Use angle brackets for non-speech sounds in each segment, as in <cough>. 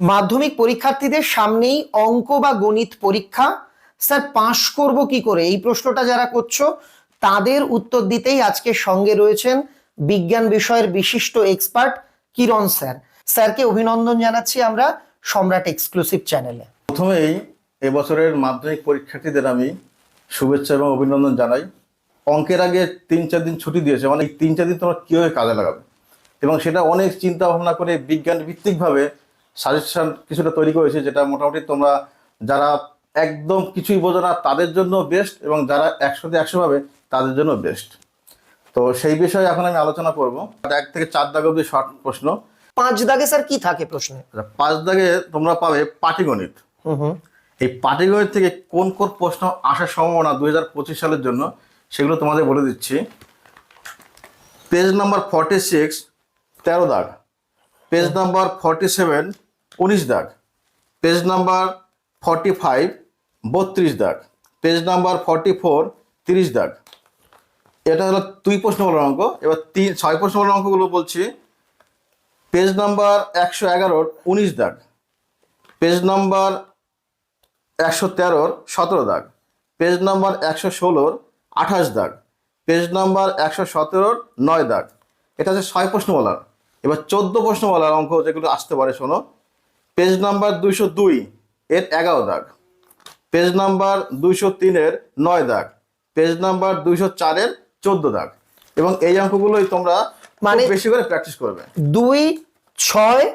মাধ্যমিক পরীক্ষার্থীদের সামনেই অঙ্ক বা গণিত পরীক্ষা। স্যার, পাশ করব কি করে? এই প্রশ্নটা যারা করছ, তাদের উত্তর দিতেই আজকে সঙ্গে রয়েছেন বিজ্ঞান বিষয়ের বিশিষ্ট এক্সপার্ট কিরণ স্যার। স্যারকে অভিনন্দন জানাচ্ছি আমরা সম্রাট এক্সক্লুসিভ চ্যানেলে প্রথমেই এবছরের মাধ্যমিক পরীক্ষার্থীদের আমি শুভেচ্ছা এবং অভিনন্দন জানাই। অঙ্কের আগে তিন, চার দিন ছুটি দিয়েছে মানে তিন, চার দিন তোমরা কীভাবে কাজে লাগাবে? এবং সেটা অনেক চিন্তা ভাবনা করে বিজ্ঞান ভিত্তিকভাবে সাজেশন কিছুটা তৈরি করেছে যেটা মোটামুটি তোমরা যারা একদম কিছুই বোঝো না তাদের জন্য বেস্ট এবং যারা একশোতে একশো পাবে তাদের জন্য বেস্ট তো সেই বিষয়ে এখন আমি আলোচনা করব। এক থেকে চার দাগ অব্দি শর্ট প্রশ্ন। পাঁচ দাগে স্যার কি থাকে প্রশ্নে? আচ্ছা, পাঁচ দাগে তোমরা পাবে পাটিগণিত। হুম হুম। এই পাটিগণিত থেকে কোন কোন প্রশ্ন আসার সম্ভাবনা দুই হাজার পঁচিশ সালের জন্য সেগুলো তোমাদের বলে দিচ্ছি। পেজ নাম্বার ফর্টি সিক্স তেরো দাগ। পেজ নাম্বার ফর্টি সেভেন উনিশ দাগ। পেজ নাম্বার ফর্টি ফাইভ বত্রিশ দাগ। পেজ নাম্বার ফর্টি ফোর তিরিশ দাগ। এটা হলো দুই প্রশ্ন বলার অঙ্ক। এবার তিন, ছয় প্রশ্ন বলার অঙ্কগুলো বলছি। পেজ নাম্বার একশো এগারোর উনিশ দাগ। পেজ নাম্বার একশো তেরোর সতেরো দাগ। পেজ নাম্বার একশো ষোলোর আঠাশ দাগ। পেজ নাম্বার একশো সতেরোর নয় দাগ। এটা হচ্ছে ছয় প্রশ্ন বলার। এবার চোদ্দ প্রশ্ন বলার অঙ্ক যেগুলো আসতে পারে, শোনো। পেজ নাম্বার দুইশো দুই এর এগারো দাগ। পেজ নাম্বার দুইশো তিনের নয় দাগ। পেজ নাম্বার দুইশো চারের চোদ্দ দাগ। এবং এই অঙ্কগুলোই তোমরা মানে- বেশি করে প্র্যাকটিস করবে। দুই ছয়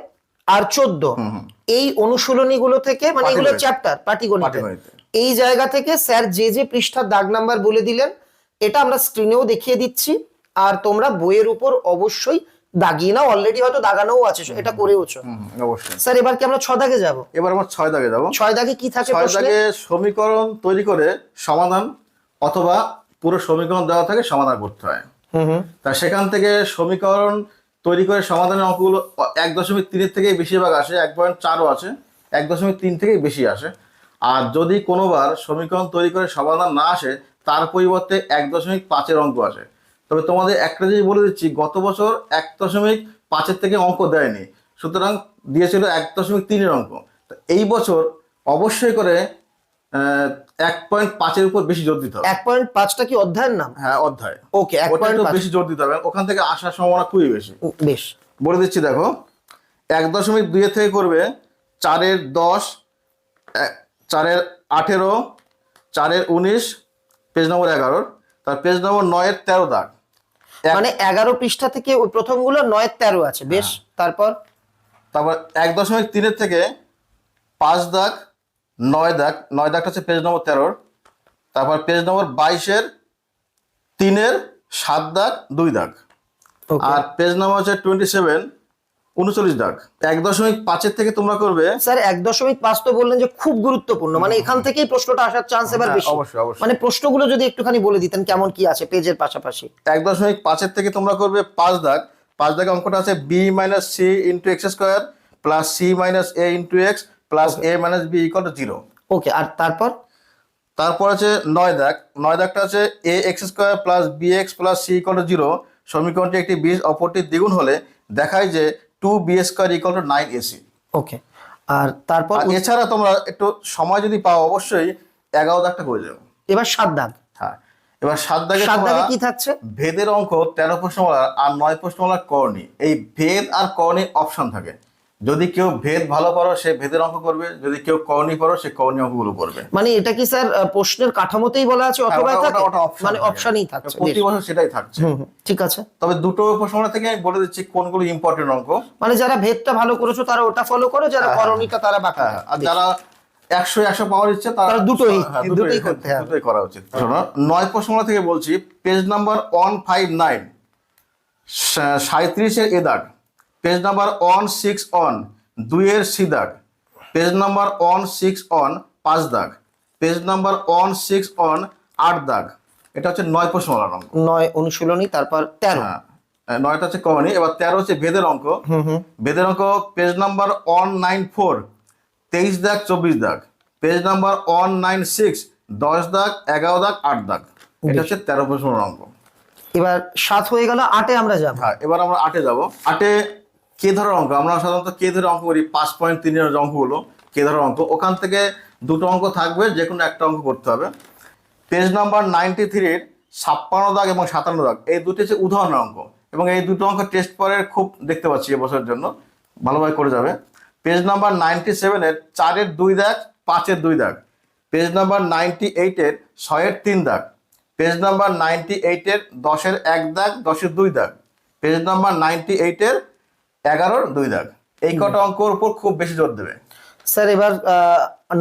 আর চোদ্দ। এই অনুশীলনীগুলো থেকে মানে এগুলো চ্যাপ্টার পাটিগণিত। এই জায়গা থেকে স্যার যে যে পৃষ্ঠার দাগ নাম্বার বলে দিলেন এটা আমরা স্ক্রিনেও দেখিয়ে দিচ্ছি। আর তোমরা বইয়ের উপর অবশ্যই দাগিয়ে নাও অলরেডি হয়তো দাগানোও আছে এটা করেওছো। হুম, অবশ্যই। স্যার এবার কি আমরা ছ দাগে যাব? এবার আমার ছয় দাগে যাব। ছয় দাগে কি থাকে ছয় দাগে সমীকরণ তৈরি করে সমাধান অথবা পুরো সমীকরণ দেওয়া থাকে সমাধান করতে হয়। তা সেখান থেকে সমীকরণ তৈরি করে সমাধানের অঙ্কগুলো এক দশমিক তিনের থেকেই বেশিরভাগ আসে এক পয়েন্ট চারও আছে এক দশমিক তিন থেকেই বেশি আসে। আর যদি কোনোবার সমীকরণ তৈরি করে সমাধান না আসে তার পরিবর্তে এক দশমিক পাঁচের অঙ্ক আসে। তবে তোমাদের একটা জিনিস বলে দিচ্ছি গত বছর এক দশমিক পাঁচের থেকে অঙ্ক দেয়নি সুতরাং দিয়েছিল এক দশমিক তিনের অঙ্ক। তো এই বছর অবশ্যই করে এক পয়েন্ট পাঁচের উপর বেশি জোর দিতে হবে। এক পয়েন্ট পাঁচটা কি অধ্যায়ের নাম? হ্যাঁ অধ্যায়। ওকে এক পয়েন্ট বেশি জোর দিতে হবে ওখান থেকে আসার সম্ভাবনা খুবই বেশি। বেশ। বলে দিচ্ছি দেখো এক দশমিক দুইয়ে থেকে করবে চারের দশ চারের আঠেরো চারের উনিশ পেজ নম্বর এগারোর তার পেজ নম্বর নয়ের তেরো দাগ। মানে এগারো পৃষ্ঠা থেকে ওই প্রথমগুলো নয় তেরো আছে বেশ হ্যাঁ। তারপর তারপর এক দশমিক তিনের থেকে পাঁচ দাগ নয় দাগ নয় দাগটা হচ্ছে পেজ নম্বর তেরোর তারপর পেজ নম্বর বাইশের তিনের সাত দাগ দুই দাগ. আর পেজ নম্বর হচ্ছে টোয়েন্টি সেভেন উনচল্লিশ দাগ। এক দশমিক পাঁচের থেকে তোমরা করবে। স্যার এক দশমিক পাঁচ তো বললেন যে খুব গুরুত্বপূর্ণ। মানে এখান থেকেই প্রশ্নটা আসার চান্স এবার হ্যাঁ, বেশি। মানে প্রশ্নগুলো যদি একটুখানি বলে দিতেন কেমন কি আছে পেজের পাশাপাশি? এক দশমিক পাঁচের থেকে তোমরা করবে পাঁচ দাগ। পাঁচ দাগে অঙ্কটা আছে B minus C into X square plus C minus A into X plus A minus B equal to zero okay আর তারপর? তারপর আছে নয় দাগ। নয় দাগটা আছে A X square plus B X plus C equal to zero সমীকরণটি একটি বীজ অপরটির দ্বিগুণ হলে দেখায় যে two B square equal to nine AC okay আর তারপর এছাড়া তোমরা একটু সময় যদি পাও অবশ্যই এগারো দাগটা করে যাব এবার সাত দাগ। হ্যাঁ। এবার সাত দাগে সাত দাগে কি থাকছে? ভেদের অঙ্ক তেরো প্রশ্নমালার আর নয় প্রশ্নমালার করণী এই ভেদ আর করণী অপশন থাকে। যদি কেউ ভেদ ভালো পারো সে ভেদের অঙ্ক করবে। যদি কেউ করণী পারো সে করণী অঙ্কগুলো করবে। মানে এটা কি স্যার প্রশ্নের কাঠামোতেই বলা আছে অথবা হ্যাঁ, মানে অপশনই থাকছে প্রতি বছর সেটাই থাকছে। ঠিক আছে। তবে দুটো প্রশ্নমালা থেকে আমি বলে দিচ্ছি কোনগুলো ইম্পর্টেন্ট অঙ্ক। মানে যারা ভেদটা ভালো করেছ তারা ওটা ফলো করো যারা করণীটা তারা বাকি হ্যাঁ আর যারা একশো একশো পাওয়ার ইচ্ছে তারা দুটোই- হ্যাঁ, দুটোই করতে হবে। দুটোই করা উচিত। শোনো, নয় প্রশ্নমালা থেকে বলছি page number one five nine সাঁত্রিশের এ দাগ। Page number one six one দুইয়ের সি দাগ। Page number one six one পাঁচ দাগ। Page number one six one আট দাগ। এটা হচ্ছে নয় প্রশ্নমালার অঙ্ক। নয় অনুশীলনী তারপর তেরো। হ্যাঁ। নয়টা হচ্ছে কমনি এবার তেরো হচ্ছে ভেদের অঙ্ক। ভেদের অঙ্ক page number one nine four তেইশ দাগ চব্বিশ দাগ। Page number one nine six দশ দাগ এগারো দাগ আট দাগ। এটা হচ্ছে তেরো প্রশ্নের অঙ্ক। এবার সাত হয়ে গেল আটে আমরা যাব। হ্যাঁ এবার আমরা আটে যাব। আটে কে ধরার অঙ্ক? আমরা সাধারণত কে ধরে অঙ্ক করি? পাঁচ পয়েন্ট তিনের অঙ্কগুলো কে ধরার অঙ্ক? ওখান থেকে দুটো অঙ্ক থাকবে যে কোনো একটা অঙ্ক করতে হবে। পেজ নাম্বার নাইনটি থ্রির ছাপ্পান্ন দাগ এবং সাতান্ন দাগ, এই দুটি হচ্ছে উদাহরণ অঙ্ক। এবং এই দুটো অঙ্ক টেস্ট পরে খুব দেখতে পাচ্ছি এবছরের জন্য। ভালোভাবে করে যাবে। পেজ নাম্বার নাইনটি সেভেনের চারের দুই দাগ, পাঁচের দুই দাগ। পেজ নাম্বার নাইনটি এইটের ছয়ের তিন দাগ। পেজ নাম্বার নাইনটি এইটের দশের এক দাগ, দশের দুই দাগ। পেজ নাম্বার নাইনটি এইটের এগারোর দুই দাগ। এই কটা অঙ্কর উপর খুব বেশি জোর দেবে। স্যার এবার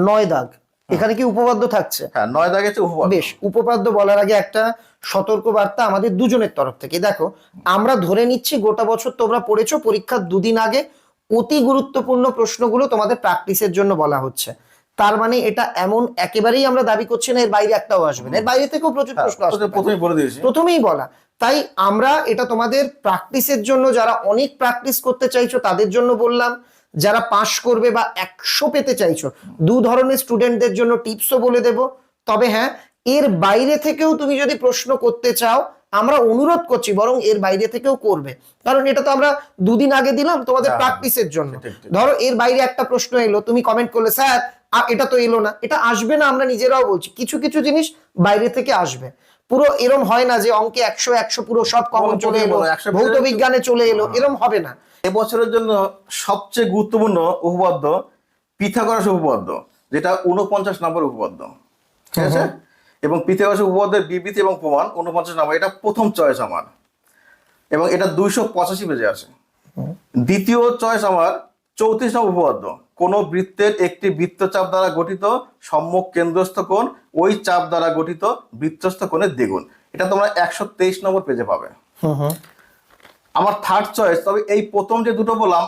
নয় দাগ। এখানে কি উপপাদ্য থাকছে? হ্যাঁ নয় দাগে বেশ উপপাদ্য বলার আগে একটা সতর্ক বার্তা আমাদের দুজনের তরফ থেকে। দেখো আমরা ধরে নিচ্ছি গোটা বছর তোমরা পড়েছো পরীক্ষার দুদিন আগে অতি গুরুত্বপূর্ণ প্রশ্নগুলো তোমাদের প্র্যাকটিসের জন্য বলা হচ্ছে। তার মানে এটা এমন একেবারেই আমরা দাবি করছি না এর বাইরে একটাও আসবে না। এর বাইরে থেকেও প্রচুর হ্যাঁ, প্রশ্ন আসবে প্রথমে বলে দিয়েছি। প্রথমেই বলা। তাই আমরা এটা তোমাদের প্র্যাকটিসের জন্য যারা অনেক প্র্যাকটিস করতে চাইছো তাদের জন্য বললাম যারা পাশ করবে বা একশো পেতে চাইছো দু ধরনের স্টুডেন্টদের জন্য টিপসও বলে দেব। তবে হ্যাঁ এর বাইরে থেকেও তুমি যদি প্রশ্ন করতে চাও আমরা অনুরোধ করছি বরং এর বাইরে থেকেও করবে। কারণ এটা তো আমরা দুদিন আগে দিলাম তোমাদের হ্যাঁ, প্র্যাকটিসের জন্য। ঠিক, ঠিক। ধরো এর বাইরে একটা প্রশ্ন এলো তুমি কমেন্ট করলে স্যার এটা তো এলো না। এটা আসবে না আমরা নিজেরাও বলছি। কিছু কিছু জিনিস বাইরে থেকে আসবে। পুরো এরম হয় না যে অঙ্কে একশো একশো পুরো সব কমন চলে এলো বলো, 100 ভৌত বিজ্ঞানে চলে এলো এরম হবে না। এবছরের জন্য সবচেয়ে গুরুত্বপূর্ণ উপপাদ্য পিথাগোরাস উপপাদ্য যেটা উনপঞ্চাশ নম্বর উপপাদ্য ঠিক আছে? এবং পিথাগোরাস উপপাদ্যের বিবৃতি এবং প্রমাণ উনপঞ্চাশ নম্বর এটা প্রথম চয়েস আমার। এবং এটা দুইশো পঁচাশি পেজে আছে। দ্বিতীয় চয়েস আমার চৌত্রিশ নম্বর উপপাদ্য কোন বৃত্তের একটি বৃত্তচাপ দ্বারা গঠিত সম্মুখ কেন্দ্রস্থ কোণ ওই চাপ দ্বারা গঠিত বৃত্তস্থ কোণের দ্বিগুণ। এটা তোমরা একশো তেইশ নম্বর পেজে পাবে। আমার থার্ড চয়েস তবে এই প্রথম যে দুটো বললাম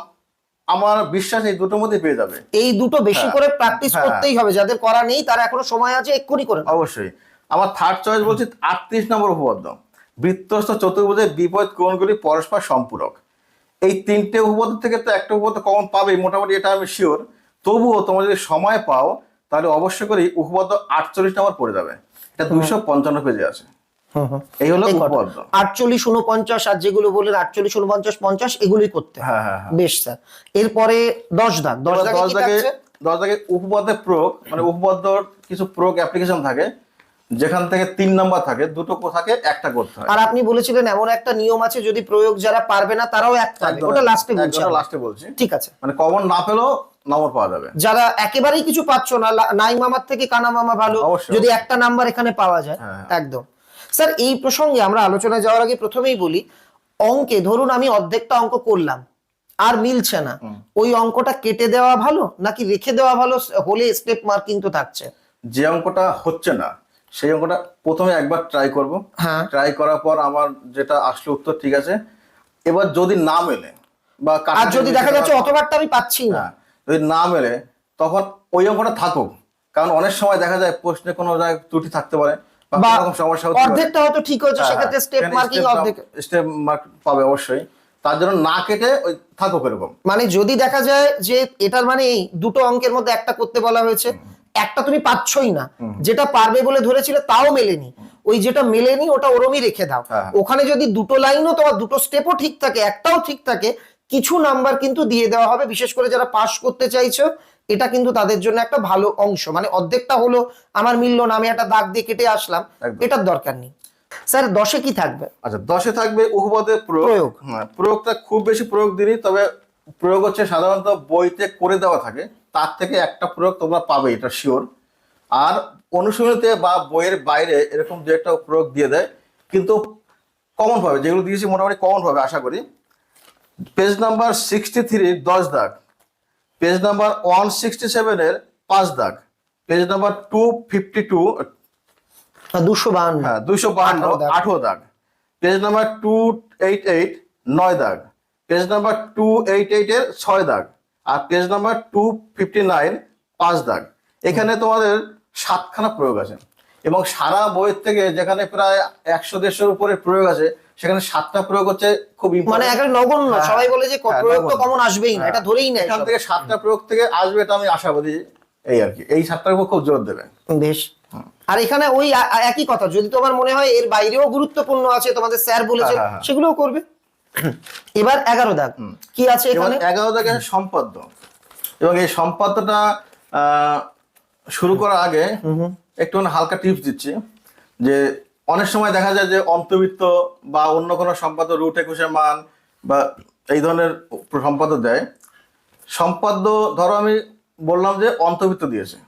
আমার বিশ্বাস এই দুটোর মধ্যে পেয়ে যাবে। এই দুটো বেশি হ্যাঁ, করে প্র্যাকটিস। করতেই হবে যাদের করা নেই তারা এখনও সময় আছে এক্ষুনি করে অবশ্যই। আমার থার্ড চয়েস বলছি আটত্রিশ নম্বর উপপাদ্য। বৃত্তস্থ চতুর্ভুজের বিপরীত কোণগুলি পরস্পর সম্পূরক। এই তিনটে উপপাদ্য থেকে তো একটা উপপাদ্য কমন পাবে মোটামুটি এটা আমি শিওর তবুও তোমরা যদি সময় পাও তাহলে অবশ্যই করে উপপাদ্য আটচল্লিশ নম্বর পড়ে যাবে। এটা দুইশো পঞ্চান্ন পেজে আছে। এই হলো উপপাদ্য। আটচল্লিশ উনপঞ্চাশ আর যেগুলো বললেন আটচল্লিশ উনপঞ্চাশ পঞ্চাশ এগুলোই করতে হ্যাঁ। হ্যাঁ হ্যাঁ বেশ স্যার। এরপরে দশ দাগ। দশ দাগে দশ কি দশ দাগে উপপাদ্যের প্রয়োগ মানে উপপাদ্যর কিছু প্রয়োগ অ্যাপ্লিকেশন থাকে যেখান থেকে তিন নাম্বার থাকে দুটো কো- থাকে একটা করতে হয়। আর আপনি বলেছিলেন এমন একটা নিয়ম আছে যদি প্রয়োগ যারা পারবে না তারাও এক পাবে ওটা লাস্টে বলছি লাস্টে বলছি। ঠিক আছে। মানে কমন না পেলেও নম্বর পাওয়া যাবে। যারা একেবারেই কিছু পাচ্ছ না নাই মামার থেকে কানা মামা ভালো যদি একটা নাম্বার এখানে পাওয়া যায় হ্যাঁ। একদম। স্যার এই প্রসঙ্গে আমরা আলোচনায় যাওয়ার আগে প্রথমেই বলি অঙ্কে ধরুন আমি অর্ধেকটা অঙ্ক করলাম আর মিলছে না। ওই অঙ্কটা কেটে দেওয়া ভালো নাকি রেখে দেওয়া ভালো হলে স্টেপ মার্কিং তো থাকছে? যে অঙ্কটা হচ্ছে না সেই অঙ্কটা প্রথমে একবার ট্রাই করব। হ্যাঁ। ট্রাই করার পর আমার যেটা আসলো উত্তর ঠিক আছে? এবার যদি না মেলে বা আর যদি দেখা যাচ্ছে অতবারটা আমি পাচ্ছি না। হ্যাঁ যদি না মেলে তখন ওই অঙ্কটা থাকুক। কারণ অনেক সময় দেখা যায় প্রশ্নে কোনো জায়গায় ত্রুটি থাকতে পারে বা বা কোনো সমস্যা অর্ধেকটা হয়তো ঠিক হয়েছে সেক্ষেত্রে স্টেপ মার্কিং অর্ধেক স্টেপ মার্ক পাবে অবশ্যই। তার জন্য না কেটে ওই থাকুক এরকম। মানে যদি দেখা যায় যে এটার মানে এই দুটো অঙ্কের মধ্যে একটা করতে বলা হয়েছে একটা তুমি পাচ্ছই না। যেটা পারবে বলে ধরেছিলে তাও মেলেনি। ওই যেটা মেলেনি ওটা ওরমই রেখে দাও। হ্যাঁ। ওখানে যদি দুটো লাইনও তোমার দুটো স্টেপও ঠিক থাকে একটাও ঠিক থাকে কিছু নাম্বার কিন্তু দিয়ে দেওয়া হবে। বিশেষ করে যারা পাশ করতে চাইছো এটা কিন্তু তাদের জন্য একটা ভালো অংশ। মানে অর্ধেকটা হলো আমার মিললো না আমি একটা দাগ দিয়ে কেটে আসলাম। এটার দরকার নেই। স্যার দশে কি থাকবে? আচ্ছা দশে থাকবে উপপাদের প্রয়োগ। প্রয়োগ। হ্যাঁ প্রয়োগটা খুব বেশি প্রয়োগ দিনই তবে প্রয়োগ হচ্ছে সাধারণত বইতে করে দেওয়া থাকে। তার থেকে একটা প্রয়োগ তোমরা পাবে এটা শিওর আর অনুশীলনীতে বা বইয়ের বাইরে এরকম দু একটা প্রয়োগ দিয়ে দেয় কিন্তু কমন পাবে যেগুলো দিয়েছি মোটামুটি কমন পাবে আশা করি। পেজ নাম্বার সিক্সটি থ্রির দশ দাগ। পেজ নাম্বার ওয়ান সিক্সটি সেভেনের পাঁচ দাগ। Page number two fifty two দুশো বাহান্ন। হ্যাঁ দুইশো বাহান্ন আঠারো দাগ। আঠারো দাগ। Page number two eight eight নয় দাগ। পেজ নাম্বার টু এইট এইটের ছয় দাগ। আর page number two fifty nine পাঁচ দাগ। এখানে তোমাদের সাতখানা প্রয়োগ আছে। এবং সারা বইয়ের থেকে যেখানে প্রায় একশো দেড়শোর উপরে প্রয়োগ আছে সেখানে সাতটা প্রয়োগ হচ্ছে খুব মানে। নগণ্য। হ্যাঁ, সবাই বলে যে হ্যাঁ, প্রয়োগ তো কমন আসবেই না হ্যাঁ। এটা ধরেই নেয় এখান থেকে সাতটা প্রয়োগ থেকে আসবে এটা আমি আশাবাদী এই আর কি। এই সাতটার উপর খুব জোর দেবে। বেশ। আর এখানে ওই একই কথা যদি তোমার মনে হয় এর বাইরেও গুরুত্বপূর্ণ আছে তোমাদের স্যার বলেছে। সেগুলোও করবে। <clears throat> এবার এগারো দাগ। কি আছে এখানে? এগারো দাগে আছে সম্পাদ্য। এবং এই সম্পাদ্যটা শুরু করার আগে একটু হালকা টিপস দিচ্ছি যে অনেক সময় দেখা যায় যে অন্তর্বৃত্ত বা অন্য কোনো সম্পাদ্য রুট একুশের মান বা এই ধরনের সম্পাদ্য দেয়। সম্পাদ্য ধরো আমি বললাম যে অন্তর্বৃত্ত দিয়েছে।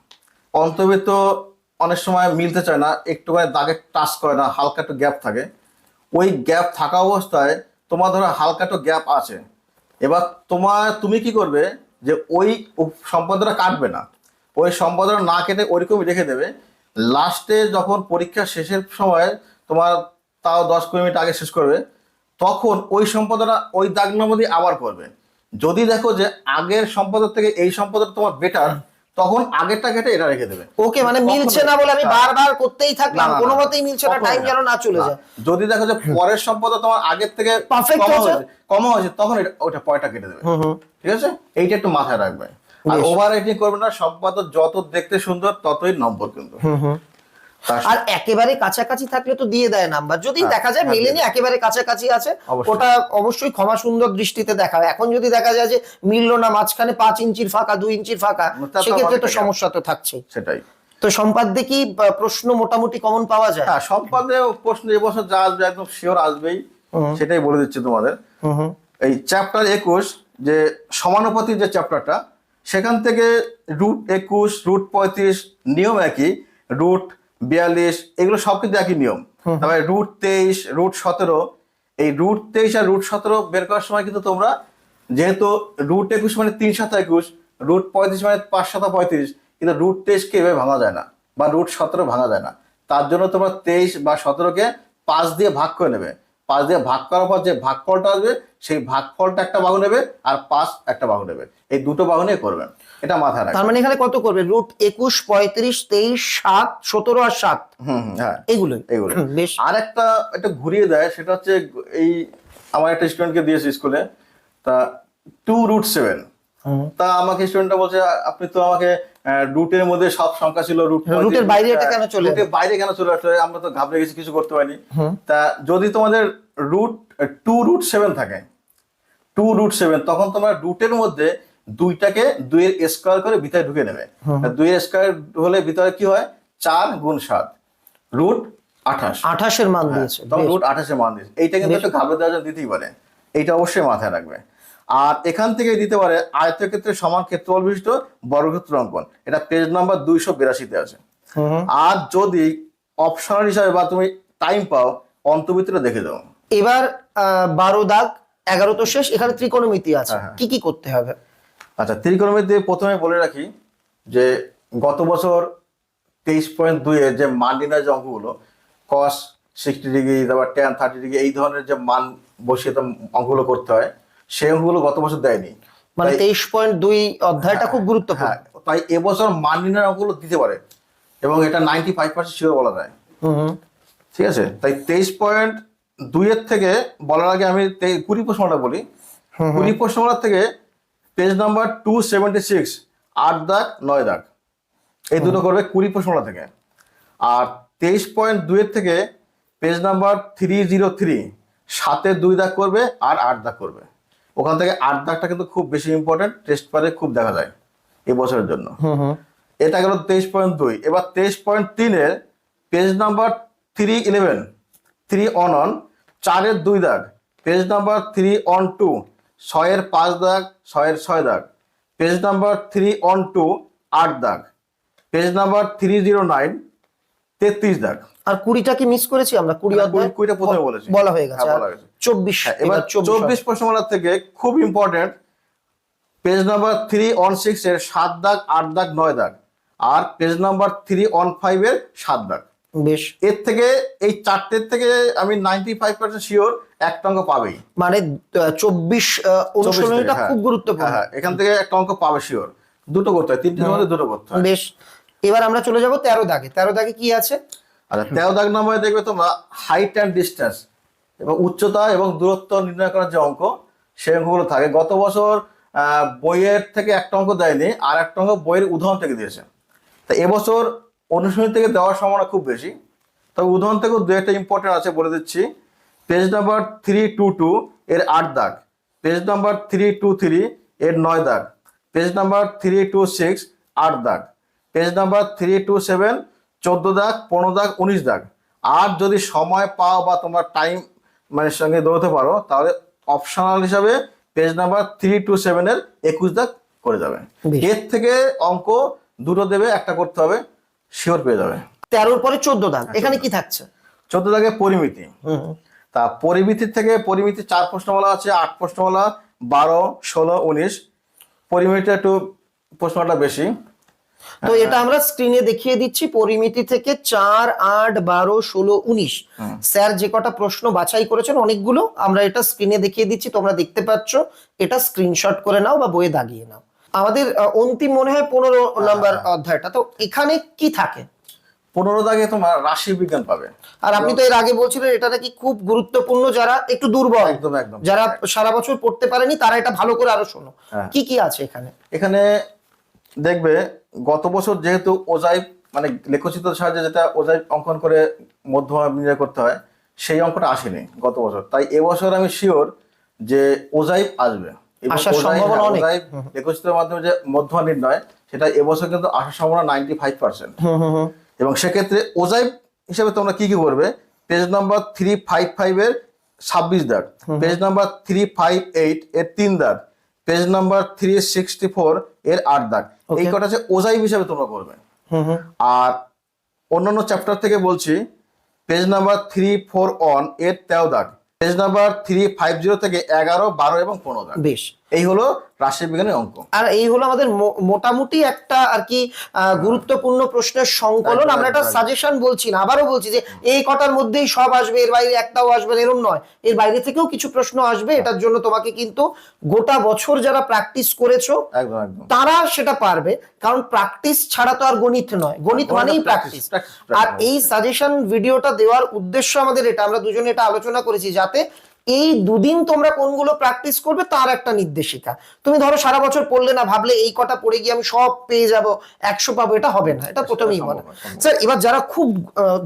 অন্তর্বৃত্ত অনেক সময় মিলতে চায় না একটুখানি দাগে টাচ করে না হালকা একটু গ্যাপ থাকে। ওই গ্যাপ থাকা অবস্থায় তোমার ধরো হালকা একটু গ্যাপ আছে। এবার তোমার, তুমি কি করবে যে ওই সম্পাদনা কাটবে না। ওই সম্পাদনা না কেটে ওইরকমই রেখে দেবে। লাস্টে যখন পরীক্ষা শেষের সময় তোমার তাও দশ কুড়ি মিনিট আগে শেষ করবে, তখন ওই সম্পাদনা ওই দাগ নম্বর দিয়ে আবার করবে। যদি দেখো যে আগের সম্পাদক থেকে এই সম্পাদক তোমার বেটার তখন আগেরটা কেটে এটা রেখে দেবে। ওকে মানে মিলছে না বলে আমি। বারবার করতেই থাকলাম কোনো মতেই মিলছে না টাইম। যেন না চলে যায়। যদি দেখো যে পরের সম্পদ তোমার আগের থেকে <laughs> পারফেক্ট কমা হয়েছে। কম হয়েছে তখন এটা- ওটা পয়টা কেটে দেবে। ঠিক আছে? এইটা একটু মাথায় রাখবে। আর ওভার রেটিং করবে না সম্পাদক যত দেখতে সুন্দর ততই নম্বর কিন্তু। আর একেবারে কাছাকাছি থাকলে তো দিয়ে দেয় নাম্বার। যদি হ্যাঁ, দেখা যায় মিলেনি একেবারে কাছাকাছি আছে ওটা অবশ্যই ক্ষমা সুন্দর দৃষ্টিতে দেখা হয় এখন যদি দেখা যায় যে মিললো না মাঝখানে পাঁচ ইঞ্চির ফাঁকা দুই ইঞ্চির ফাঁকা সেক্ষেত্রে তো সমস্যা তো থাকছে সেটাই। তো সম্পাদ্যে কি প্রশ্ন মোটামুটি কমন পাওয়া যায়? হ্যাঁ সম্পাদে প্রশ্ন এবছর যা আসবে একদম শিওর আসবেই। সেটাই বলে দিচ্ছি তোমাদের। হুম হুম। এই চ্যাপ্টার একুশ যে সমানুপাতি যে চ্যাপ্টারটা সেখান থেকে রুট একুশ রুট পঁয়ত্রিশ নিয়ম একই। রুট বিয়াল্লিশ এগুলো সব কিন্তু একই নিয়ম। তারপরে রুট তেইশ রুট সতেরো। এই রুট তেইশ আর রুট সতেরো বের করার সময় কিন্তু তোমরা যেহেতু রুট একুশ মানে তিন সাত একুশ রুট পঁয়ত্রিশ মানে পাঁচ সাত পঁয়ত্রিশ কিন্তু রুট তেইশকে এভাবে ভাঙা যায় না বা রুট সতেরো ভাঙা যায় না। তার জন্য তোমরা তেইশ বা সতেরোকে পাঁচ দিয়ে ভাগ করে নেবে। পাঁচ দিয়ে ভাগ করার পর যে ভাগফলটা আসবে সেই ভাগফলটা একটা বাহু নেবে আর পাঁচ একটা বাহু নেবে। এই দুটো বাহু নিয়ে করবেন এটা মাথায় তার মানে এখানে কত করবে? রুট একুশ পঁয়ত্রিশ তেইশ সাত সতেরো আর সাত। হুম হুম, হ্যাঁ। এগুলো <laughs> বেশ। আর একটা একটা ঘুরিয়ে দেয় সেটা হচ্ছে এই আমার একটা স্টুডেন্টকে দিয়েছে স্কুলে তা টু রুট সেভেন। তা আমাকে স্টুডেন্টটা বলছে আপনি তো আমাকে রুটের মধ্যে সব সংখ্যা ছিল রুট রুটের বাইরে এটা কেন চলে রুটের বাইরে কেন চলে আসলে আমরা তো ঘাবড়ে গেছি কিছু করতে পারিনি। তা যদি তোমাদের রুট টু রুট সেভেন থাকে টু রুট সেভেন তখন তোমার রুটের মধ্যে দুইটাকে দুইয়ের স্কোয়ার করে ভিতরে ঢুকে নেবে। দুইয়ের স্কোয়ার হলে ভিতরে কি হয়? চার গুণ সাত। রুট আঠাশ। আঠাশের মান দিয়েছে তখন বেশ। রুট আঠাশে মান দিয়েছে। এইটা কিন্তু একটু ঘাবড়ে দেওয়ার জন্য দিতেই পারে। এইটা অবশ্যই মাথায় রাখবে। আর এখান থেকে দিতে পারে আয়তক্ষেত্রে সমান ক্ষেত্রফল বিশিষ্ট বর্গক্ষেত্র অঙ্কন। এটা পেজ নাম্বার দুইশো বিরাশিতে আছে। আর যদি অপশনাল হিসাবে বা তুমি টাইম পাও অন্তর্বৃত্তিটা দেখে দাও। এবার বারো দাগ এগারো তো শেষ এখানে ত্রিকোণমিতি আছে। হ্যাঁ, হ্যাঁ। কি কি করতে হবে? আচ্ছা ত্রিকোণমিতি প্রথমে বলে রাখি যে গত বছর তেইশ পয়েন্ট দুইয়ের যে মান নির্ণয় যে অঙ্কগুলো কস সিক্সটি ডিগ্রি তারপর টেন থার্টি ডিগ্রি এই ধরনের যে মান বসিয়ে তো অঙ্কগুলো করতে হয় সেই অঙ্কগুলো গত বছর দেয়নি। মানে তেইশ পয়েন্ট দুই অধ্যায়টা খুব গুরুত্বপূর্ণ। হ্যাঁ তাই এবছর মান নির্ণয় অঙ্কগুলো দিতে পারে এবং এটা নাইনটি ফাইভ পার্সেন্ট শিওর বলা যায়। ঠিক আছে? তাই তেইশ পয়েন্ট দুইয়ের থেকে বলার আগে আমি কুড়ি প্রশ্নটা বলি। কুড়ি প্রশ্নটা থেকে page number two seventy six আট দাগ নয় দাগ। এই দুটো করবে কুড়ি প্রশ্নটা থেকে। আর তেইশ পয়েন্ট দুইয়ের থেকে page number three zero three সাতের দুই দাগ করবে আর আট দাগ করবে। ওখান থেকে আট দাগটা কিন্তু খুব বেশি ইম্পর্টেন্ট টেস্ট পারে খুব দেখা যায় এই বছরের জন্য। এটা গেল তেইশ পয়েন্ট দুই। এবার তেইশ পয়েন্ট তিনের page number three eleven three one one চারের দুই দাগ। Page number three one two ছয়ের পাঁচ দাগ ছয়ের ছয় দাগ। Page number three one two আট দাগ। Page number three zero nine তেত্রিশ দাগ। আর কুড়িটা কি মিস করেছি আমরা? কুড়ি হ্যাঁ, কুড়িটা প্রথমে বলেছি। বলা হয়ে গেছে। হ্যাঁ, গেছে। চব্বিশ হ্যাঁ, এবার চব্বিশ প্রশ্নমালার থেকে খুব important page number three one six এর সাত দাগ আট দাগ নয় দাগ। আর page number three one five এর সাত দাগ। বেশ। এর থেকে এই চারটের থেকে আমি নাইনটি ফাইভ পার্সেন্ট শিওর একটা অঙ্ক পাবেই। মানে চব্বিশ অনুশীলনীটা হ্যাঁ। খুব গুরুত্বপূর্ণ। হ্যাঁ, হ্যাঁ, এখান থেকে একটা অঙ্ক পাবে শিওর দুটো করতে হয় তিনটির মধ্যে দুটো করতে হয়। বেশ। এবার আমরা চলে যাব তেরো দাগে। তেরো দাগে কি আছে? আচ্ছা তেরো দাগ নাম্বারে দেখবে তোমরা হাইট অ্যান্ড ডিস্টেন্স এবং উচ্চতা এবং দূরত্ব নির্ণয় করার যে অঙ্ক সেই অঙ্কগুলো থাকে। গত বছর আহ, বইয়ের থেকে একটা অঙ্ক দেয়নি আর একটা অঙ্ক বইয়ের উদাহরণ থেকে দিয়েছে। তা এবছর অনুশীলনী থেকে দেওয়ার সম্ভাবনা খুব বেশি। তবে উদাহরণ থেকেও দু একটা ইম্পর্টেন্ট আছে বলে দিচ্ছি। Page number three two two এর আট দাগ। Page number three two three এর নয় দাগ। Page number three two six আট দাগ। Page number three two seven চোদ্দ দাগ পনেরো দাগ উনিশ দাগ। আর যদি সময় পাও বা তোমার টাইম মানে সঙ্গে দৌড়তে পারো তাহলে অপশনাল হিসাবে পেজ নাম্বার থ্রি টু সেভেনের একুশ দাগ করে যাবে। এর থেকে অঙ্ক দুটো দেবে একটা করতে হবে শিওর পেয়ে যাবে। তেরোর পরে চোদ্দ দাগ। এখানে কি থাকছে? চোদ্দ দাগে পরিমিতি। তা পরিমিতির থেকে পরিমিতি চার প্রশ্ন বলা আছে আট প্রশ্ন বলা বারো ষোলো উনিশ। পরিমিতি একটু প্রশ্নটা বেশি। তো এটা আমরা স্ক্রিনে দেখিয়ে দিচ্ছি পরিমিতি থেকে চার আট বারো ষোলো উনিশ। স্যার যে কটা প্রশ্ন বাছাই করেছেন অনেকগুলো আমরা এটা স্ক্রিনে দেখিয়ে দিচ্ছি তোমরা দেখতে পাচ্ছ। এটা স্ক্রিনশট করে নাও বা বইয়ে দাগিয়ে নাও। আমাদের অন্তিম মনে হয় পনেরো নম্বর অধ্যায়টা। তো এখানে কি থাকে? পনেরো দাগে তোমার রাশি বিজ্ঞান পাবে। আর আপনি তো এর আগে বলছিলেন এটা নাকি খুব গুরুত্বপূর্ণ যারা একটু দুর্বল। একদম একদম। যারা সারা বছর পড়তে পারেনি তারা এটা ভালো করে আরও শোনো। হ্যাঁ। কি কি আছে এখানে? এখানে দেখবে গত বছর যেহেতু ওজাই মানে লেখচিত্রের সাহায্যে যেটা ওজাই অঙ্কন করে মধ্যমা নির্ণয় করতে হয় সেই অঙ্কটা আসেনি গত বছর। তাই এবছর আমি শিওর যে আসবে। আসার ওজাইব- সম্ভাবনা হ্যাঁ, অনেক। লেখচিত্রের মাধ্যমে যে মধ্যমা নির্ণয় সেটা এবছর কিন্তু আসার সম্ভাবনা নাইনটি ফাইভ পার্সেন্ট এবং সেক্ষেত্রে ওজাইব হিসেবে তোমরা কি কি করবে? Page number three five five এর ছাব্বিশ দাগ page number three five eight এর তিন দাগ page number three sixty four এর আট দাগ এই কটা হচ্ছে ওজাইব হিসেবে তোমরা করবে। আর অন্যান্য চ্যাপ্টার থেকে বলছি পেজ নাম্বার থ্রি ফোর ওয়ানের তেরো দাগ page number three five zero থেকে এগারো বারো এবং পনেরো দাগ বেশ। এই হলো রাশি বিজ্ঞানের অঙ্ক। আর এই হলো আমাদের মোটামুটি একটা আর কি গুরুত্বপূর্ণ প্রশ্নের সংকলন। আমরা একটা সাজেশন বলছি না আবারও বলছি যে এই কটার মধ্যেই সব আসবে এর বাইরে একটাও আসবে না, এরম নয়। এর বাইরে থেকেও কিছু প্রশ্ন আসবে এটার জন্য তোমাকে কিন্তু গোটা বছর যারা প্র্যাকটিস করেছ তারা সেটা পারবে কারণ প্র্যাকটিস ছাড়া তো আর গণিত নয়। গণিত গণিত মানেই প্র্যাকটিস আর এই সাজেশন ভিডিওটা দেওয়ার উদ্দেশ্য আমাদের এটা আমরা দুজনে এটা আলোচনা করেছি যাতে এই দুদিন তোমরা কোনগুলো প্র্যাকটিস করবে তার একটা নির্দেশিকা। তুমি ধরো সারা বছর পড়লে না ভাবলে এই কটা পড়ে গিয়ে আমি সব পেয়ে যাব একশো পাবো এটা হবে না এটা প্রথমেই বলে। স্যার এবার যারা খুব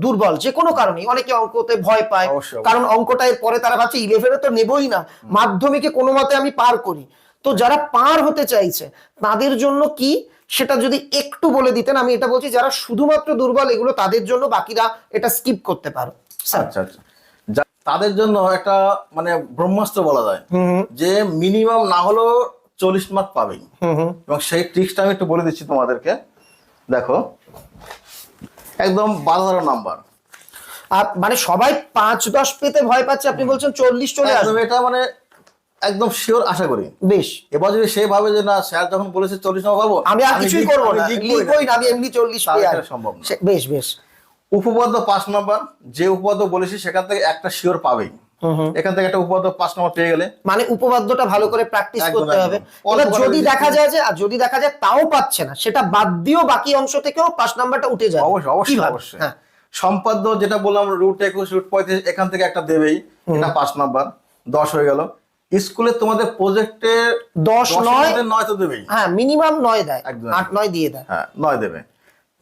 দুর্বল যে কোনো কারণে অনেকে অঙ্কতে ভয় পায় কারণ অঙ্কটা পরে তারা ভাবছে ইলেভেনে তো নেবই না মাধ্যমিকে কোনো মতে আমি পার করি। তো যারা পার হতে চাইছে তাদের জন্য কি? সেটা যদি একটু বলে দিতেন আমি এটা বলছি যারা শুধুমাত্র দুর্বল এগুলো তাদের জন্য বাকিরা এটা স্কিপ করতে পারো। আচ্ছা আচ্ছা। তাদের জন্য একটা মানে ব্রহ্মাস্ত্র বলা যায়। যে মিনিমাম না হলেও চল্লিশ মার্ক পাবেই। হুম হুম। এবং সেই ট্রিক্সটা আমি একটু বলে দিচ্ছি তোমাদেরকে। দেখো একদম বারো নাম্বার আর মানে সবাই পাঁচ দশ পেতে ভয় পাচ্ছে আপনি বলছেন চল্লিশ চলে আসবে। এটা মানে একদম শিওর আশা করি। বেশ। এবার যদি সে ভাবে যে না স্যার যখন বলেছে চল্লিশ নম্বর পাবো আমি আর কিছুই করব না। লিখবই না আমি এমনি চল্লিশ। সম্ভব বেশ বেশ। উপপাদ্য পাঁচ নম্বর যে উপপাদ্য বলেছি সেখান থেকে একটা শিওর পাবেই। এখান থেকে একটা উপপাদ্য পাঁচ নম্বর পেয়ে গেলে। মানে উপপাদ্যটা ভালো করে প্র্যাকটিস করতে হবে। এবার যদি দেখা যায় যে আর যদি দেখা যায় তাও পাচ্ছে না সেটা বাদ দিয়েও বাকি অংশ থেকেও পাঁচ নাম্বারটা উঠে যাবে। অবশ্যই অবশ্যই অবশ্যই। হ্যাঁ। সম্পাদ্য যেটা বললাম রুট একুশ রুট পঁয়ত্রিশ এখান থেকে একটা দেবেই। এটা পাঁচ নাম্বার। দশ হয়ে গেল। স্কুলে তোমাদের প্রজেক্টে দশ নয় নয় তো দেবেই। হ্যাঁ মিনিমাম নয় দেয়। আট নয় দিয়ে দেয়। হ্যাঁ নয় দেবে।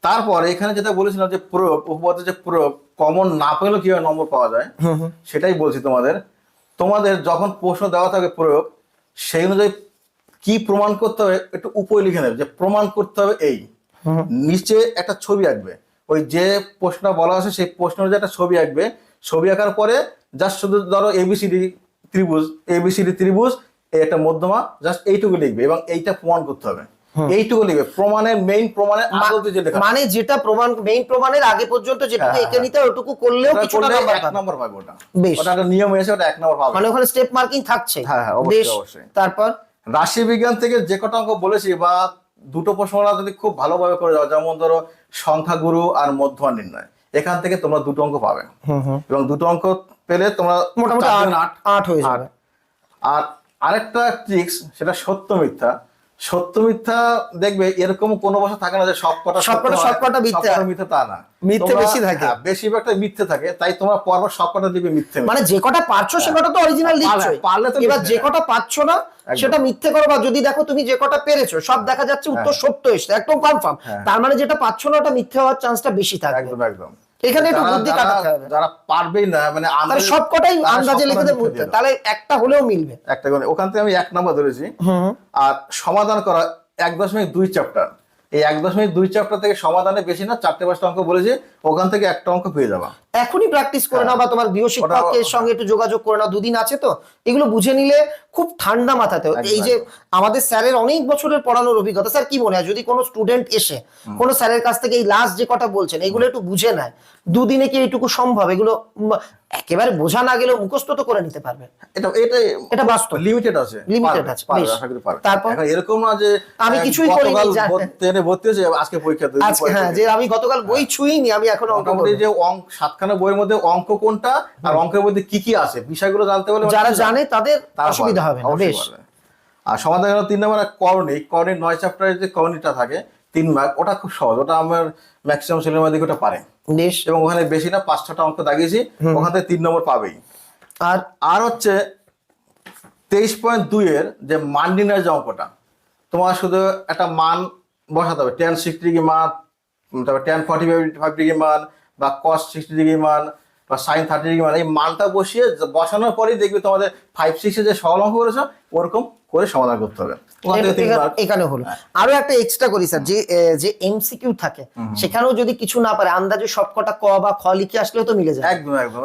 তারপর এখানে যেটা বলেছিলাম যে প্রয়োগ উপপাদ্য যে প্রয়োগ কমন না পেলেও কীভাবে নম্বর পাওয়া যায়? সেটাই বলছি তোমাদের। তোমাদের যখন প্রশ্ন দেওয়া থাকে প্রয়োগ সেই অনুযায়ী কি প্রমাণ করতে হবে একটু উপরে লিখে নেবে যে প্রমাণ করতে হবে এই। নিচে একটা ছবি আঁকবে। ওই যে প্রশ্নটা বলা আছে সেই প্রশ্ন অনুযায়ী একটা ছবি আঁকবে। ছবি আঁকার পরে জাস্ট শুধু ধরো এবিসিডি ত্রিভুজ এবিসিডি ত্রিভুজ এই একটা মধ্যমা জাস্ট এইটুকু লিখবে এবং এইটা প্রমাণ করতে হবে। এইটুকু লিখবে প্রমাণের মেইন প্রমাণের আদতে যে লেখা মানে যেটা প্রমাণ মেইন প্রমাণের আগে পর্যন্ত যেটুকু হ্যাঁ, এঁকে নিতে ওটুকু করলেও ওটা কিছুটা করলে এক নম্বর পাবে ওটা। বেশ। ওটা একটা নিয়ম এসে ওটা এক নম্বর পাবে। মানে ওখানে স্টেপ মার্কিং থাকছে। হ্যাঁ, হ্যাঁ, অবশ্যই, অবশ্যই। তারপর? রাশি বিজ্ঞান থেকে যে কটা অঙ্ক বলেছি বা দুটো প্রশ্নটা যদি খুব ভালোভাবে করে যাও যেমন ধরো সংখ্যাগুরু আর মধ্যমা নির্ণয় এখান থেকে তোমরা দুটো অঙ্ক পাবে। এবং দুটো অঙ্ক পেলে তোমরা মোটামুটি আট হয়ে যাবে। আর আরেকটা ট্রিক্স সেটা সত্য মিথ্যা সত্য মিথ্যা দেখবে এরকম কোনো বছর থাকে না যে সব কটা সব কটা- সত্য সব কটা মিথ্যে। হয়। মিথ্যে তা না। মিথ্যে বেশি থাকে। হ্যাঁ, বেশিরভাগটা মিথ্যে থাকে তাই তোমরা পরপর সব কটা দিবে মিথ্যে মানে যে কটা পারছ সে কটা তো অরিজিনাল লিখছোই পারলে তো এবার যে কটা পাচ্ছ না সেটা মিথ্যে করো বা যদি দেখো তুমি যে কটা পেরেছ সব দেখা যাচ্ছে উত্তর সত্য এসছে একদম কনফার্ম হ্যাঁ। তার মানে যেটা পাচ্ছ না ওটা মিথ্যে হওয়ার চান্সটা বেশি থাকবে একদম একদম। এখানে একটু বুদ্ধি কাটাতে হবে। যারা পারবেই না মানে আমরা সবকটাই আন্দাজে লিখে দেবে। তাহলে একটা হলেও মিলবে। একটা করে ওখান থেকে আমি এক নাম্বার ধরেছি। আর সমাধান করা এক দশমিক দুই চ্যাপ্টার এই এক দশমিক দুই চ্যাপ্টার থেকে সমাধানে বেশি না চারটে পাঁচটা অঙ্ক বলেছি। ওখান থেকে একটা অঙ্ক পেয়ে যাবা। এখনই প্র্যাকটিস করে নাও বা তোমার গৃহ শিক্ষকের সঙ্গে একটু যোগাযোগ করে নাও দুদিন আছে তো। এগুলো বুঝে নিলে খুব ঠান্ডা মাথাতে এই যে আমাদের স্যারের অনেক বছরের পড়ানোর অভিজ্ঞতা। স্যার কি মনে হয় যদি কোনো স্টুডেন্ট এসে কোনো স্যারের কাছ থেকে এই লাস্ট যে কথা বলছেন এগুলো একটু বুঝে নেয়। দুদিনে কি এইটুকু সম্ভব? এগুলো একেবারে বোঝা না গেলেও মুখস্থ তো করে নিতে পারবে। এটা এটা এটা বাস্তব। লিমিটেড আছে। লিমিটেড আছে। তারপর? এরকম না যে আমি কিছুই করিনি, আজকে পরীক্ষা আজকে হ্যাঁ যে আমি গতকাল বই ছুঁইনি আমি এখন অঙ্ক যে অঙ্ক সাতখানা বইয়ের মধ্যে অঙ্ক কোনটা আর অঙ্কের মধ্যে কি কি আছে? বিষয়গুলো জানতে হলে যারা জানে তাদের অসুবিধা হবে না বেশ। আর সমাধান তিন নম্বর করণিক করণিক নয় চ্যাপ্টারের যে করণিকটা থাকে তিন মার্ক ওটা খুব সহজ ওটা আমার ম্যাক্সিমাম ওটা পারে। বেশ। এবং ওখানে বেশি না পাঁচ ছটা অঙ্ক দাগিয়েছি ওখান থেকে তিন নম্বর পাবেই। আর আর হচ্ছে তেইশ পয়েন্ট দুইয়ের যে মান যে অঙ্কটা তোমার শুধু একটা মান বসাতে হবে টেন সিক্সটি ডিগ্রি মান তারপর টেন ফর্টি ফাইভ ডিগ্রি মান, বা কস সিক্সটি ডিগ্রি মান, বা সাইন থার্টি ডিগ্রি মান, এই মানটা বসিয়ে বসানোর পরেই দেখবে তোমাদের ফাইভ সিক্সে যে সরল অঙ্ক করেছ, ওরকম করে সমাধান করতে হবে। এখানে- হলো আরও একটা এক্সট্রা করি স্যার যে এমসিকিউ থাকে সেখানেও যদি কিছু না পারে আন্দাজে সবকটা ক বা খ লিখে আসলেও তো মিলে যায়। একদম একদম।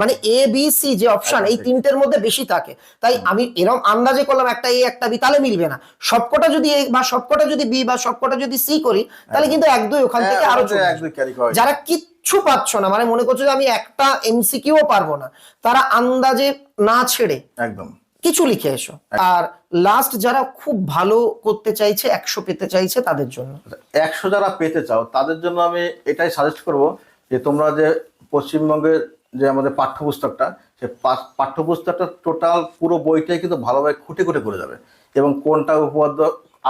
মানে এ বি সি যে অপশন এই তিনটের মধ্যে বেশি থাকে। তাই আমি এরকম আন্দাজে করলাম একটা এ একটা বি তাহলে মিলবে না। সবকটা যদি এ বা সবকটা যদি বি বা সবকটা যদি সি করি তাহলে কিন্তু এক দুই ওখান থেকে হ্যাঁ, আরও। যারা কিচ্ছু পাচ্ছ না মানে মনে করছ যে আমি একটা এমসিকিউও পারব না তারা আন্দাজে না ছেড়ে একদম। কিছু লিখে এসো। আর লাস্ট যারা খুব ভালো করতে চাইছে একশো পেতে চাইছে তাদের জন্য। একশো যারা পেতে চাও তাদের জন্য আমি এটাই সাজেস্ট করব যে তোমরা যে পশ্চিমবঙ্গের যে আমাদের পাঠ্যপুস্তকটা সে পাঠ্যপুস্তকটা টোটাল পুরো বইটাই কিন্তু ভালোভাবে খুঁটে খুঁটে করে যাবে। এবং কোনটা উপপাদ্য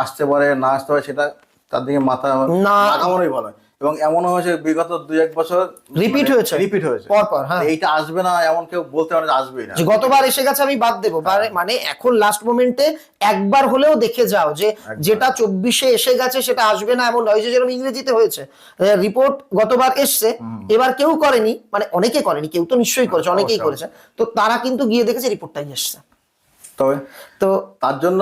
আসতে পারে না আসতে পারে সেটা তার দিকে মাথা না। লাগানোই ভালো এবং এমনও হয়েছে বিগত দুই এক বছর রিপিট হয়েছে। রিপিট হয়েছে। পর পর, হ্যাঁ। এইটা আসবে না এমন কেউ বলতে পারে যে আসবেই না। যে গতবার এসে গেছে আমি বাদ দেবো। মানে- মানে এখন লাস্ট মোমেন্টে একবার হলেও দেখে যাও যে যেটা চব্বিশে এসে গেছে সেটা আসবে না এমন নয় যে যেরকম ইংরেজিতে হয়েছে। রিপোর্ট গতবার এসছে এবার কেউ করেনি মানে অনেকে করেনি কেউ তো নিশ্চয়ই করেছে অনেকেই করেছে। তো তারা কিন্তু গিয়ে দেখেছে রিপোর্টটাই এসছে। তবে তো তার জন্য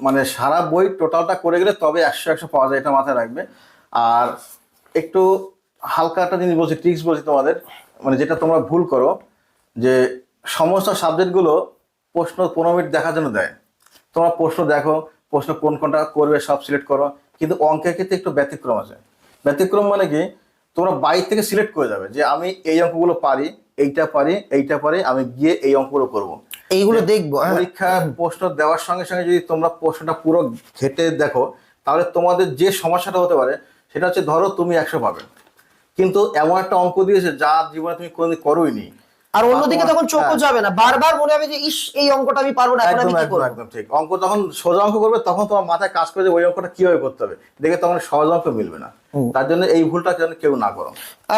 মানে সারা বই টোটালটা করে গেলে তবে একশো একশো পাওয়া যায় এটা মাথায় রাখবে। আর একটু হালকা একটা জিনিস বলছি ট্রিক্স বলছি তোমাদের। মানে যেটা তোমরা ভুল করো যে সমস্ত সাবজেক্টগুলো প্রশ্ন পনেরো মিনিট দেখার জন্য দেয়। তোমরা প্রশ্ন দেখো প্রশ্ন কোন কোনটা করবে সব সিলেক্ট করো কিন্তু অঙ্কের ক্ষেত্রে একটু ব্যতিক্রম আছে। ব্যতিক্রম মানে কি? তোমরা বাইর থেকে সিলেক্ট করে যাবে যে আমি এই অঙ্কগুলো পারি এইটা পারি এইটা পারি আমি গিয়ে এই অঙ্কগুলো করব। এইগুলো দেখব হ্যাঁ। পরীক্ষা প্রশ্ন দেওয়ার সঙ্গে সঙ্গে যদি তোমরা প্রশ্নটা পুরো ঘেটে দেখো তাহলে তোমাদের যে সমস্যাটা হতে পারে সেটা হচ্ছে ধরো তুমি একশো পাবে। কিন্তু এমন একটা অঙ্ক দিয়েছে যা জীবনে তুমি কোনোদিন করোইনি। আর অন্যদিকে তখন চোখও হ্যাঁ। যাবে না। বারবার মনে হবে যে ইস এই অঙ্কটা আমি পারব না এখন আমি কি করব? একদম ঠিক। অঙ্ক যখন সোজা অঙ্ক করবে তখন তোমার মাথায় কাজ করে যে ওই অঙ্কটা কীভাবে করতে হবে? দেখে তখন সহজ অঙ্ক মিলবে না। তার জন্য এই ভুলটা যেন কেউ না করো।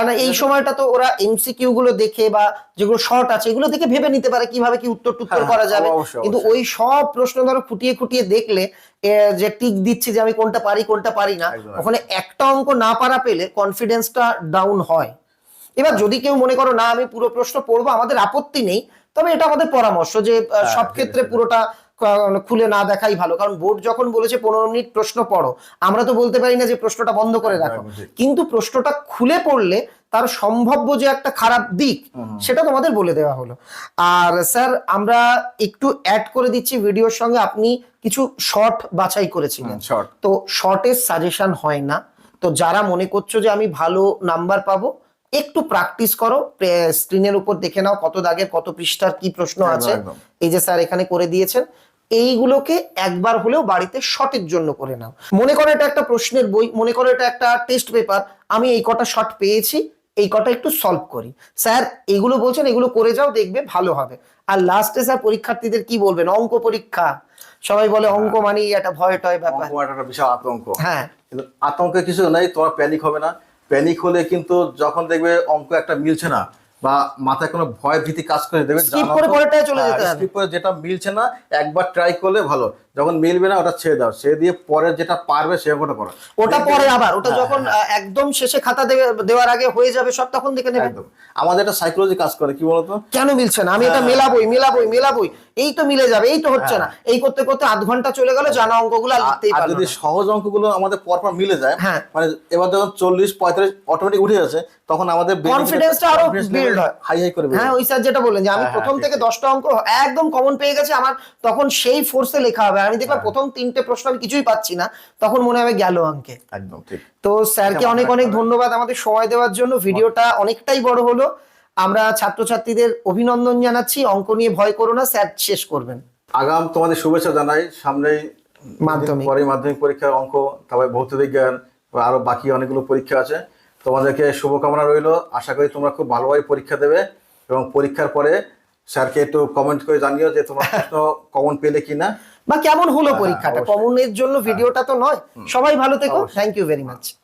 না, এই সময়টা তো ওরা এমসিকিউ গুলো দেখে বা যেগুলো শর্ট আছে এগুলো দেখে ভেবে নিতে পারে কীভাবে কি উত্তর টুত্তর হ্যাঁ, করা যাবে। কিন্তু ওই সব প্রশ্ন ধরো খুঁটিয়ে খুঁটিয়ে দেখলে যে টিক দিচ্ছে যে আমি কোনটা পারি কোনটা পারি না ওখানে একটা অঙ্ক না পারা পেলে কনফিডেন্সটা ডাউন হয়। এবার যদি কেউ মনে করো না আমি পুরো প্রশ্ন পড়ব আমাদের আপত্তি নেই তবে এটা আমাদের পরামর্শ যে হ্যাঁ, সব ক্ষেত্রে পুরোটা খুলে না দেখাই ভালো। কারণ বোর্ড যখন বলেছে পনেরো মিনিট প্রশ্ন পড়ো আমরা তো বলতে পারি না যে প্রশ্নটা বন্ধ করে রাখো। কিন্তু প্রশ্নটা খুলে পড়লে তার সম্ভাব্য যে একটা খারাপ দিক সেটা তোমাদের বলে দেওয়া হলো। আর স্যার আমরা একটু অ্যাড করে দিচ্ছি ভিডিওর সঙ্গে। আপনি কিছু শর্ট বাছাই করেছিলেন। শর্ট তো শর্টের সাজেশন হয় না। তো যারা মনে করছ যে আমি ভালো নাম্বার পাবো একটু প্র্যাকটিস করো স্ক্রিনের উপর দেখে নাও কত দাগের কত পৃষ্ঠার কি প্রশ্ন আছে। এই যে স্যার এখানে করে দিয়েছেন এইগুলোকে একবার হলেও বাড়িতে শর্টের জন্য করে নাও। মনে করো এটা একটা প্রশ্নের বই মনে করো এটা একটা টেস্ট পেপার আমি এই কটা শর্ট পেয়েছি এই কটা একটু সলভ করি। স্যার এগুলো বলছেন এগুলো করে যাও দেখবে ভালো হবে। আর লাস্টে স্যার পরীক্ষার্থীদের কি বলবেন? অঙ্ক পরীক্ষা। সবাই বলে অঙ্ক মানেই একটা ভয় টয় ব্যাপার বিশাল আতঙ্ক। হ্যাঁ। কিন্তু আতঙ্কে কিছু নেই তোমার প্যানিক হবে না। প্যানিক হলে কিন্তু যখন দেখবে অঙ্ক একটা মিলছে না বা মাথায় কোনো ভয় ভীতি কাজ করে দেবে Skip করে পরেরটায় চলে যেতে হবে। স্কিপ করে যেটা মিলছে না একবার ট্রাই করলে ভালো যখন মিলবে না ওটা ছেড়ে দাও। ছেড়ে দিয়ে পরে যেটা পারবে সে অঙ্কটা করো। ওটা পরে আবার ওটা হ্যাঁ, যখন একদম শেষে খাতা দেওয়ার আগে হয়ে যাবে সব তখন দেখে একদম। আমাদের একটা সাইকোলজি কাজ করে কি বলতো? কেন মিলছে না? আমি এটা হ্যাঁ। মেলাবই মেলাবই মেলাবই। এই তো মিলে যাবে এই তো হচ্ছে না। এই করতে করতে আধ ঘণ্টা চলে গেল জানা অঙ্কগুলো আর লিখতেই পারল যদি। সহজ অঙ্কগুলো আমাদের পরপর মিলে যায় হ্যাঁ। মানে এবার যখন চল্লিশ পঁয়তাল্লিশ অটোমেটিক উঠে যাচ্ছে তখন আমাদের Confidence-টা আরও বিল্ড হয়। হাই হাই করে হ্যাঁ ওই স্যার যেটা বললেন যে আমি হ্যাঁ, প্রথম থেকে দশটা অঙ্ক একদম কমন পেয়ে গেছে আমার তখন সেই ফোর্সে লেখা হবে। আমি দেখলাম প্রথম তিনটে প্রশ্ন আমি কিছুই পাচ্ছি না তখন মনে হবে গেল অঙ্কে একদম ঠিক। তো স্যারকে অনেক অনেক ধন্যবাদ আমাদের সময় দেওয়ার জন্য। ভিডিওটা অনেকটাই বড় হলো। আমরা ছাত্রছাত্রীদের অভিনন্দন জানাচ্ছি। অঙ্ক নিয়ে ভয় করো না স্যার শেষ করবেন। আগাম তোমাদের শুভেচ্ছা জানাই। সামনেই মাধ্যমিক। পরে মাধ্যমিক পরীক্ষার অঙ্ক তারপরে ভৌত বিজ্ঞান আরও বাকি অনেকগুলো পরীক্ষা আছে। তোমাদেরকে শুভকামনা রইল। আশা করি তোমরা খুব ভালোভাবে পরীক্ষা দেবে এবং পরীক্ষার পরে স্যারকে একটু কমেন্ট করে জানিও যে তোমার প্রশ্ন <laughs> কমন পেলে কিনা। বা কেমন হলো হ্যাঁ, পরীক্ষাটা। কমনের জন্য ভিডিওটা তো নয়। সবাই ভালো থেকো। Thank you very much